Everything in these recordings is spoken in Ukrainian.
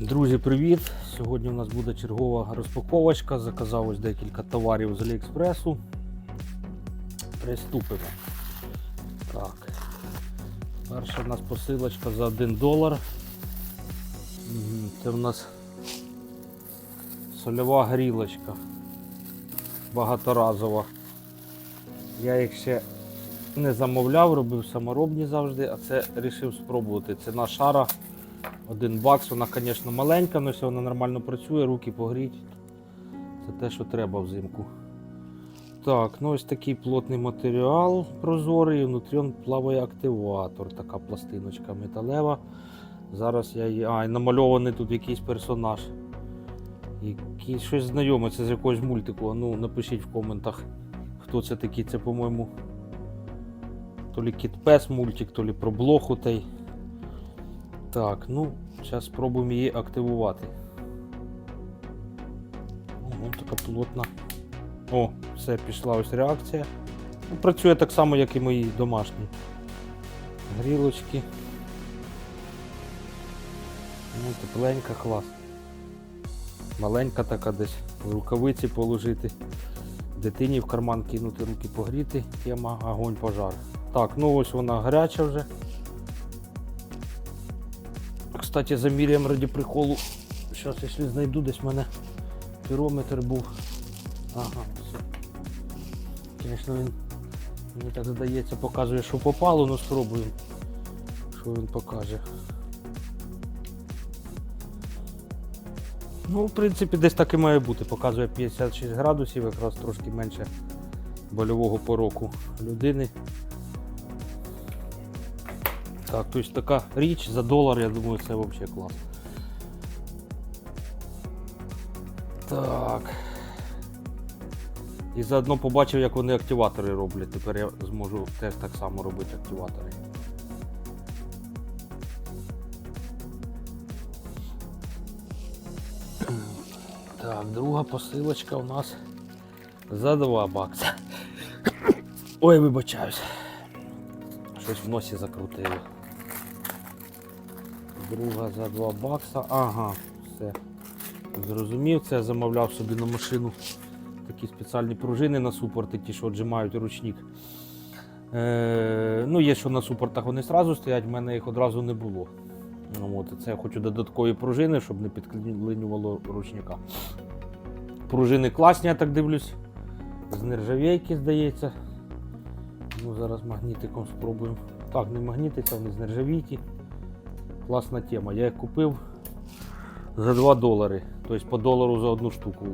Друзі, привіт! Сьогодні у нас буде чергова розпаковочка. Заказав ось декілька товарів з Аліекспресу. Приступимо. Так. Перша у нас посилочка за 1 долар. Це у нас сольова грілочка. Багаторазова. Я їх ще не замовляв, робив саморобні завжди, а це вирішив спробувати. Ціна шара один бакс, вона, звісно, маленька, але все вона нормально працює, руки погріть. Це те, що треба взимку. Так, ну ось такий плотний матеріал прозорий, внутрі він плаває активатор, така пластиночка металева. Зараз я її. А, і намальований тут якийсь персонаж. Якийсь щось знайоме, це з якогось мультику. Ну, напишіть в коментах, хто це такий. Це, по-моєму, то лі Кіт Пес мультик, то лі про блоху той. Так, ну, зараз спробуємо її активувати. О, така плотна. О, все, пішла ось реакція. Ну, працює так само, як і мої домашні. Грілочки. Ну, тепленька, клас. Маленька така десь в рукавиці положити. Дитині в карман кинути руки погріти. Тема огонь пожар. Так, ну ось вона гаряча вже. Кстати, заміряємо раді приколу. Зараз, якщо знайду, десь в мене пірометр був. Ага, все. Звісно, він, мені так здається, показує, що попало, ну спробуємо, що він покаже. Ну, в принципі, десь так і має бути. Показує 56 градусів, якраз трошки менше больового пороку людини. Так, тобто така річ за долар, я думаю, це взагалі клас. Так. І заодно побачив, як вони активатори роблять. Тепер я зможу теж так само робити активатори. Так, друга посилочка у нас за 2 бакса. Ой, вибачаюсь. Щось в носі закрутило. Друга за 2 бакса. Ага, все. Зрозумів, це я замовляв собі на машину такі спеціальні пружини на супорти, ті, що отжимають ручник. Е, ну, є, що на супортах вони одразу стоять, в мене їх одразу не було. Ну, От, це я хочу додаткові пружини, щоб не підклинювало ручника. Пружини класні, я так дивлюсь. З нержавійки, здається. Ну, зараз магнітиком спробуємо. Так, не магнітика, вони з нержавійки. Класна тема. Я їх купив за 2 долари. Тобто по долару за одну штуку.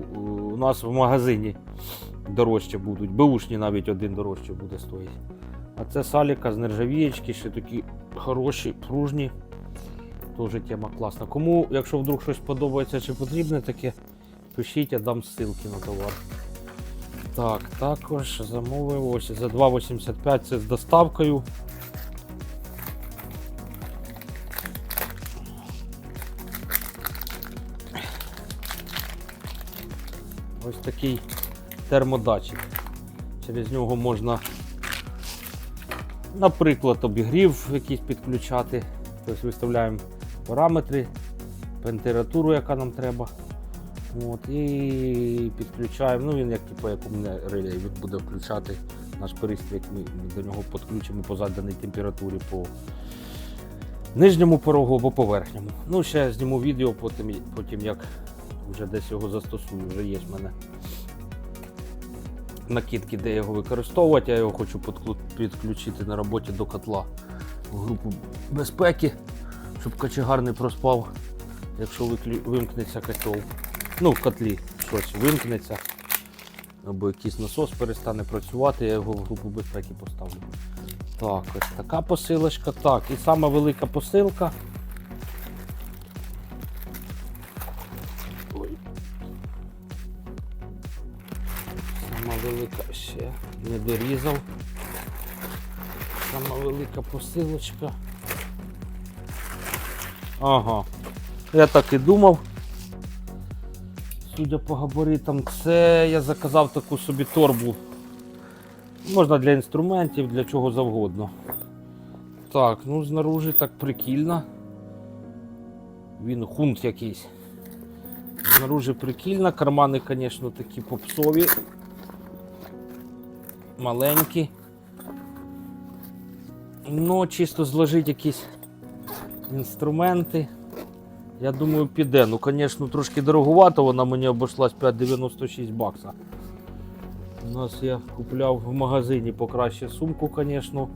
У нас в магазині дорожче будуть. Беушні навіть один дорожче буде стоїти. А це саліка з нержавієчки, ще такі хороші, пружні. Теж тема класна. Кому, якщо вдруг щось подобається чи потрібне таке, пишіть, я дам ссылки на товар. Так, також замовив ось за 2,85 це з доставкою. Ось такий термодатчик. Через нього можна, наприклад, обігрів якийсь підключати. Тобто виставляємо параметри, температуру, яка нам треба. От, і підключаємо. Ну він як типу, як у мене релей, він буде включати наш пристрій, як ми до нього підключимо по заданій температурі по нижньому порогу або по верхньому. Ну, ще зніму відео потім, потім як вже десь його застосую, вже є в мене накидки, де його використовувати. Я його хочу підключити на роботі до котла в групу безпеки, щоб кочегар не проспав, якщо вимкнеться котел. Ну, в котлі щось вимкнеться. Або якийсь насос перестане працювати, я його в групу безпеки поставлю. Так, ось така посилочка. Так, і сама велика посилка. Сама велика ще не дорізав. Сама велика посилочка. Ага. Я так і думав. Судя по габаритам, це я заказав таку собі торбу. Можна для інструментів, для чого завгодно. Так, ну знаружи так прикільно. Він хунт якийсь. Знаружи прикільно, кармани, звісно, такі попсові. Маленькі. Ну, чисто зложити якісь інструменти. Я думаю, піде. Ну, звісно, трошки дороговато, вона мені обійшлась 5,96 бакса. У нас я купляв в магазині покраще сумку, звісно,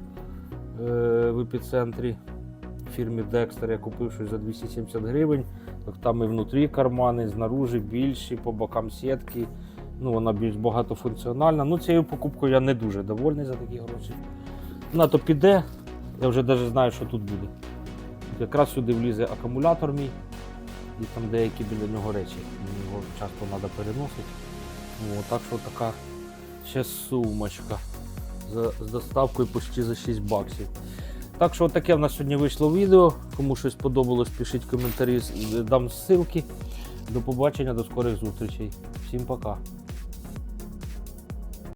е, в епіцентрі фірмі Dexter. Я купив щось за 270 гривень. Так там і внутрі кармани, знаружи більші, по бокам сітки. Ну, вона більш багатофункціональна. Ну, цією покупкою я не дуже довольний за такі гроші. На то піде. Я вже навіть знаю, що тут буде. Якраз сюди влізе акумулятор мій і там деякі біля нього речі. Мені його часто треба переносити. Ну, так що така ще сумочка за, з доставкою почти за 6 баксів. Так що таке в нас сьогодні вийшло відео. Кому щось сподобалось, пишіть коментарі, дам ссылки. До побачення, до скорих зустрічей. Всім пока.